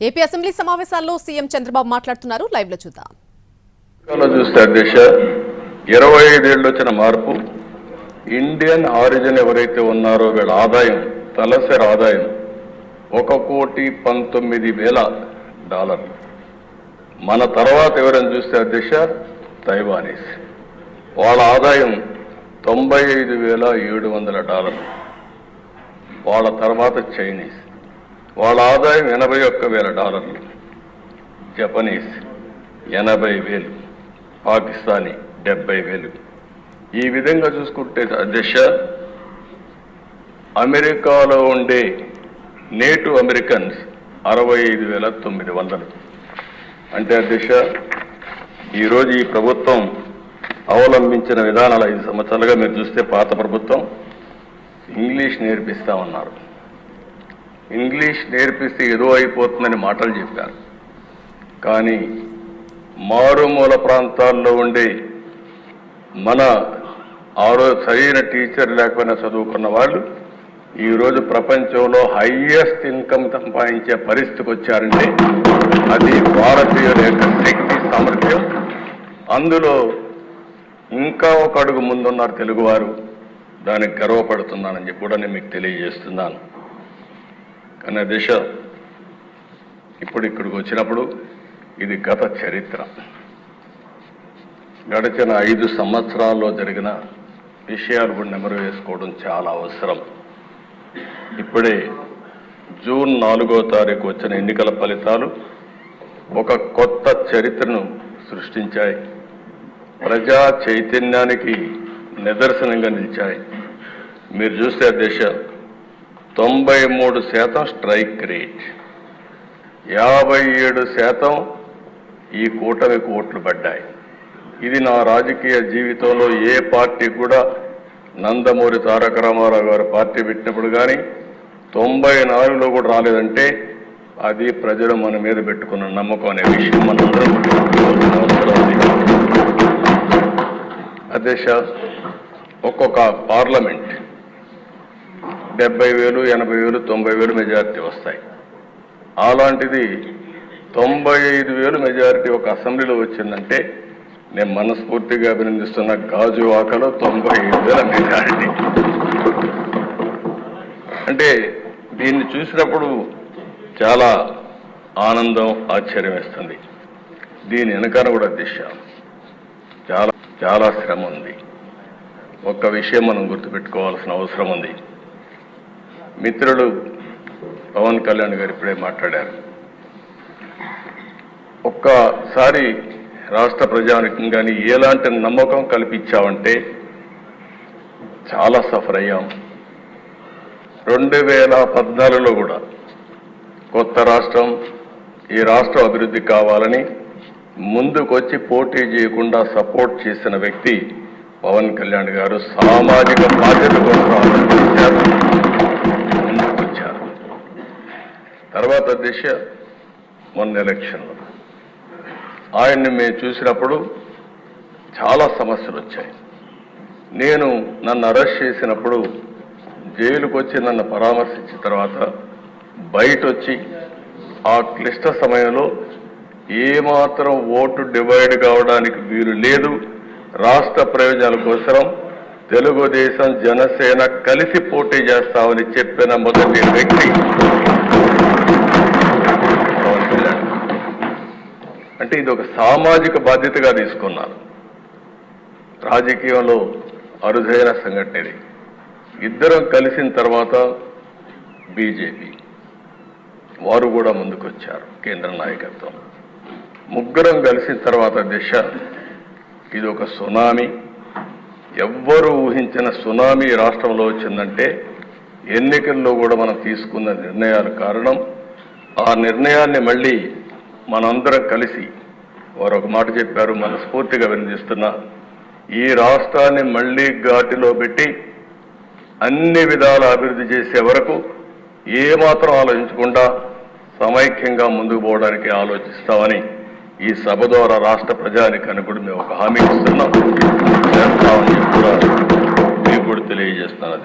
AP assembly సమావేశాల్లో CM Chandrababu మాట్లాడుతున్నారు. లైవ్లో చూద్దాం. చూస్తే అధ్యక్ష ఇరవై ఐదేళ్ళు వచ్చిన మార్పు ఇండియన్ ఆరిజిన్ ఎవరైతే ఉన్నారో వీళ్ళ ఆదాయం తలసరి ఆదాయం ఒక కోటి పంతొమ్మిది వేల డాలర్లు. మన తర్వాత ఎవరైనా చూస్తే అధ్యక్ష తైవానీస్. వాళ్ళ ఆదాయం తొంభై ఐదు వేల ఏడు వందల డాలర్లు. వాళ్ళ తర్వాత చైనీస్. వాళ్ళ ఆదాయం ఎనభై ఒక్క వేల డాలర్లు. జపనీస్ ఎనభై వేలు. పాకిస్తానీ డెబ్బై వేలు. ఈ విధంగా చూసుకుంటే అధ్యక్ష అమెరికాలో ఉండే నేటు అమెరికన్స్ అరవై ఐదు వేల తొమ్మిది వందలు. అంటే అధ్యక్ష ఈరోజు ఈ ప్రభుత్వం అవలంబించిన విధానాలు ఐదు సంవత్సరాలుగా మీరు చూస్తే పాత ప్రభుత్వం ఇంగ్లీష్ నేర్పిస్తా ఉన్నారు. ఇంగ్లీష్ నేర్పిస్తే ఏదో అయిపోతుందని మాటలు చెప్పారు. కానీ మారుమూల ప్రాంతాల్లో ఉండే మన ఆరో సరైన టీచర్ లేకపోయినా చదువుకున్న వాళ్ళు ఈరోజు ప్రపంచంలో హైయెస్ట్ ఇన్కమ్ సంపాదించే పరిస్థితికి వచ్చారంటే అది భారతీయుల యొక్క శక్తి సామర్థ్యం. అందులో ఇంకా ఒక అడుగు ముందున్నారు తెలుగువారు. దానికి గర్వపడుతున్నానని చెప్పి కూడా నేను మీకు తెలియజేస్తున్నాను. కానీ దిశ. ఇప్పుడు ఇక్కడికి వచ్చినప్పుడు ఇది గత చరిత్ర. గడిచిన ఐదు సంవత్సరాల్లో జరిగిన విషయాలు కూడా నెమరు వేసుకోవడం చాలా అవసరం. ఇప్పుడే జూన్ నాలుగో తారీఖు వచ్చిన ఎన్నికల ఫలితాలు ఒక కొత్త చరిత్రను సృష్టించాయి. ప్రజా చైతన్యానికి నిదర్శనంగా నిలిచాయి. మీరు చూస్తే దేశ. తొంభై మూడు శాతం స్ట్రైక్ రేట్. యాభై ఏడు శాతం ఈ కూటమికి ఓట్లు పడ్డాయి. ఇది నా రాజకీయ జీవితంలో ఏ పార్టీ కూడా నందమూరి తారక రామారావు గారు పార్టీ పెట్టినప్పుడు కానీ తొంభై నాలుగులో కూడా రాలేదంటే అది ప్రజలు మన మీద పెట్టుకున్న నమ్మకం అనే విషయం మనందరం అధ్యక్ష ఒక్కొక్క పార్లమెంట్ డెబ్బై వేలు ఎనభై వేలు తొంభై వేలు మెజారిటీ వస్తాయి. అలాంటిది తొంభై ఐదు వేలు మెజారిటీ ఒక అసెంబ్లీలో వచ్చిందంటే నేను మనస్ఫూర్తిగా అభినందిస్తున్న గాజు వాకలో తొంభై ఐదు వేల మెజారిటీ. అంటే దీన్ని చూసినప్పుడు చాలా ఆనందం ఆశ్చర్యం వేస్తుంది. దీని వెనకాల కూడా దిశ. చాలా చాలా శ్రమ ఉంది. ఒక్క విషయం మనం గుర్తుపెట్టుకోవాల్సిన అవసరం ఉంది. మిత్రులు పవన్ కళ్యాణ్ గారు ఇప్పుడే మాట్లాడారు. ఒక్కసారి రాష్ట్ర ప్రజానికి కానీ ఎలాంటి నమ్మకం కల్పించామంటే చాలా సఫర్ అయ్యాం. రెండు వేల పద్నాలుగులో కూడా కొత్త రాష్ట్రం ఈ రాష్ట్రం అభివృద్ధి కావాలని ముందుకొచ్చి పోటీ చేయకుండా సపోర్ట్ చేసిన వ్యక్తి పవన్ కళ్యాణ్ గారు సామాజిక బాధ్యత కోసం తర్వాత దిశ మొన్న ఎలక్షన్లో. ఆయన్ని మేము చూసినప్పుడు చాలా సమస్యలు వచ్చాయి. నేను నన్ను అరెస్ట్ చేసినప్పుడు జైలుకు వచ్చి నన్ను పరామర్శించిన తర్వాత బయట వచ్చి ఆ క్లిష్ట సమయంలో ఏమాత్రం ఓటు డివైడ్ కావడానికి వీలు లేదు. రాష్ట్ర ప్రయోజనాల కోసం తెలుగుదేశం జనసేన కలిసి పోటీ చేస్తామని చెప్పిన మొదటి వ్యక్తి అంటే ఇది ఒక సామాజిక బాధ్యతగా తీసుకున్నారు. రాజకీయంలో అరుదైన సంఘటన ఇది ఇద్దరం కలిసిన తర్వాత బీజేపీ వారు కూడా ముందుకొచ్చారు కేంద్ర నాయకత్వం. ముగ్గురం కలిసిన తర్వాత దిశ ఇది ఒక సునామీ. ఎవ్వరూ ఊహించిన సునామీ రాష్ట్రంలో వచ్చిందంటే ఎన్నికల్లో కూడా మనం తీసుకున్న నిర్ణయాల కారణం. ఆ నిర్ణయాన్ని మళ్ళీ మనందరం కలిసి వారు ఒక మాట చెప్పారు మనస్ఫూర్తిగా వినిపిస్తున్నా. ఈ రాష్ట్రాన్ని మళ్ళీ ఘాటిలో పెట్టి అన్ని విధాల అభివృద్ధి చేసే వరకు ఏమాత్రం ఆలోచించకుండా సమైక్యంగా ముందుకు పోవడానికి ఆలోచిస్తామని ఈ సభ ద్వారా రాష్ట్ర ప్రజానికి కూడా మేము ఒక హామీ ఇస్తున్నాం. చేస్తామని కూడా మీకు కూడా తెలియజేస్తున్నది